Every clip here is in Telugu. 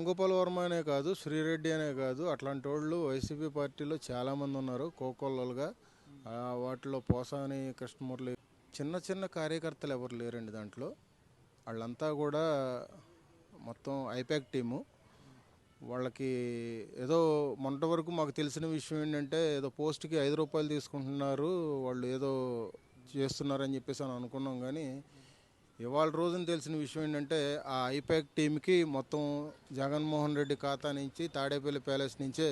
రాంగోపాల్ వర్మ అనే కాదు శ్రీరెడ్డి అనే కాదు అట్లాంటి వాళ్ళు వైసీపీ పార్టీలో చాలామంది ఉన్నారు కోకొల్లలుగా. వాటిలో పోసాని కృష్ణమురళి చిన్న చిన్న కార్యకర్తలు ఎవరు లేరండి దాంట్లో. వాళ్ళంతా కూడా మొత్తం ఐపాక్ టీము. వాళ్ళకి ఏదో మొన్నటి వరకు మాకు తెలిసిన విషయం ఏంటంటే ఏదో పోస్ట్కి ఐదు రూపాయలు తీసుకుంటున్నారు వాళ్ళు ఏదో చేస్తున్నారని చెప్పేసి అని అనుకున్నాం కానీ ఇవాళ రోజున తెలిసిన విషయం ఏంటంటే ఆ ఐపాక్ టీంకి మొత్తం జగన్మోహన్ రెడ్డి ఖాతా నుంచి తాడేపల్లి ప్యాలెస్ నుంచే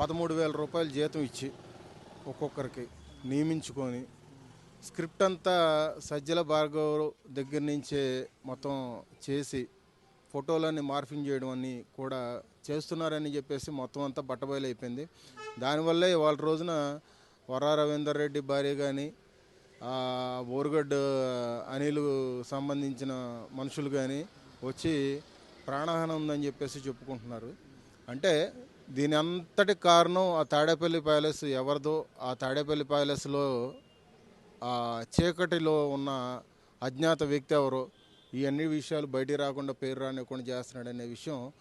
పదమూడు వేల రూపాయలు జీతం ఇచ్చి ఒక్కొక్కరికి నియమించుకొని స్క్రిప్ట్ అంతా సజ్జల భార్గవ్ దగ్గర నుంచే మొత్తం చేసి ఫోటోలన్నీ మార్ఫింగ్ చేయడం అన్ని కూడా చేస్తున్నారని చెప్పేసి మొత్తం అంతా బట్టబయలు అయిపోయింది దానివల్లే ఇవాళ రోజున వరా రవీందర్ రెడ్డి భార్య కానీ బోరుగడ్డ అనిలు సంబంధించిన మనుషులు కానీ వచ్చి ప్రాణహాని ఉందని చెప్పేసి చెప్పుకుంటున్నారు. అంటే దీని అంతటి కారణం ఆ తాడేపల్లి ప్యాలెస్ ఎవరిదో ఆ తాడేపల్లి ప్యాలెస్లో ఆ చీకటిలో ఉన్న అజ్ఞాత వ్యక్తి ఎవరో ఈ అన్ని విషయాలు బయటికి రాకుండా పేరు రానివ్వకుండా చేస్తున్నాడు అనే విషయం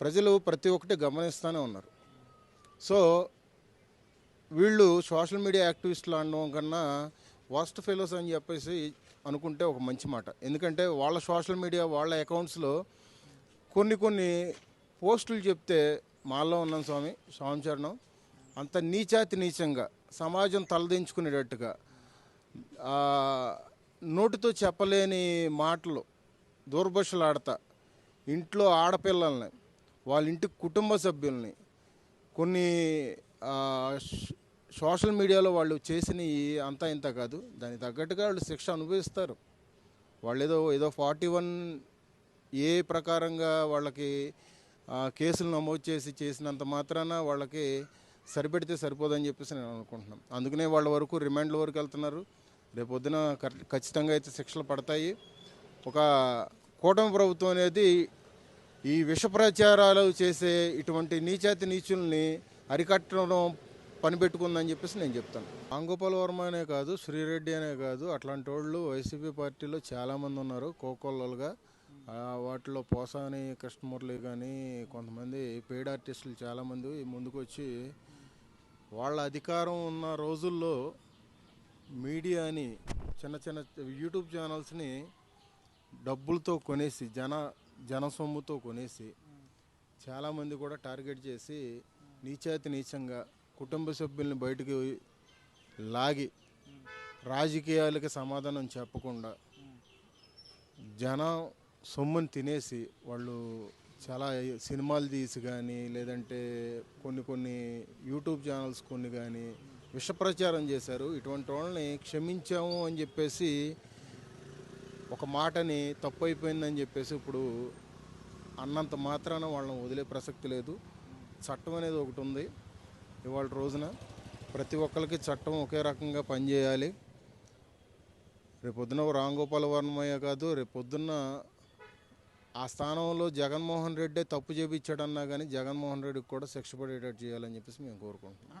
ప్రజలు ప్రతి ఒక్కటి గమనిస్తూనే ఉన్నారు. సో వీళ్ళు సోషల్ మీడియా యాక్టివిస్టులు అనడం కన్నా వర్స్ట్ ఫెలోస్ అని చెప్పేసి అనుకుంటే ఒక మంచి మాట. ఎందుకంటే వాళ్ళ సోషల్ మీడియా వాళ్ళ అకౌంట్స్లో కొన్ని కొన్ని పోస్టులు చెప్తే మాల్లో ఉన్నాం స్వామి స్వామి చరణం. అంత నీచాతి నీచంగా సమాజం తలదించుకునేటట్టుగా నోటితో చెప్పలేని మాటలు దూర్భషలాడతా ఇంట్లో ఆడపిల్లల్ని వాళ్ళ ఇంటి కుటుంబ సభ్యుల్ని కొన్ని సోషల్ మీడియాలో వాళ్ళు చేసినవి అంతా ఇంత కాదు. దానికి తగ్గట్టుగా వాళ్ళు శిక్ష అనుభవిస్తారు. వాళ్ళు ఏదో ఏదో ఫార్టీ వన్ ఏ ప్రకారంగా వాళ్ళకి కేసులు నమోదు చేసి చేసినంత మాత్రాన వాళ్ళకి సరిపెడితే సరిపోదని చెప్పేసి నేను అనుకుంటున్నాను అందుకనే వాళ్ళ వరకు రిమాండ్ల వరకు వెళ్తున్నారు. రేపొద్దున ఖచ్చితంగా అయితే శిక్షలు పడతాయి. ఒక కూటమి ప్రభుత్వం అనేది ఈ విష ప్రచారాలు చేసే ఇటువంటి నీచాతి నీచుల్ని అరికట్టడం పనిపెట్టుకుందని చెప్పేసి నేను చెప్తాను. రాంగోపాల్ వర్మ అనే కాదు శ్రీరెడ్డి అనే కాదు అట్లాంటి వాళ్ళు వైసీపీ పార్టీలో చాలామంది ఉన్నారు. కోకొల్లలుగా వాటిలో పోసాని కృష్ణమురళి కానీ కొంతమంది పెయిడ్ ఆర్టిస్టులు చాలామంది ముందుకు వచ్చి వాళ్ళ అధికారం ఉన్న రోజుల్లో మీడియాని చిన్న చిన్న యూట్యూబ్ ఛానల్స్ని డబ్బులతో కొనేసి జన జన సొమ్ముతో కొనేసి చాలామంది కూడా టార్గెట్ చేసి నీచాతి నీచంగా కుటుంబ సభ్యుల్ని బయటికి లాగి రాజకీయాలకి సమాధానం చెప్పకుండా జనం సొమ్ముని తినేసి వాళ్ళు చాలా సినిమాలు తీసి కానీ లేదంటే కొన్ని కొన్ని యూట్యూబ్ ఛానల్స్ కొన్ని కానీ విషప్రచారం చేశారు. ఇటువంటి వాళ్ళని క్షమించాము అని చెప్పేసి ఒక మాటని తప్పు అయిపోయిందని చెప్పేసి ఇప్పుడు అన్నంత మాత్రాన వాళ్ళని వదిలే ప్రసక్తి లేదు. చట్టం అనేది ఒకటి ఉంది. ఇవాళ రోజున ప్రతి ఒక్కరికి చట్టం ఒకే రకంగా పనిచేయాలి. రేపొద్దున రాంగోపాల్ వర్మయ్య కాదు రేపొద్దున్న ఆ స్థానంలో జగన్మోహన్ రెడ్డే తప్పు చేపించాడన్నా కానీ జగన్మోహన్ రెడ్డికి కూడా శిక్ష పడేటట్టు చేయాలని చెప్పేసి మేము కోరుకుంటున్నాం.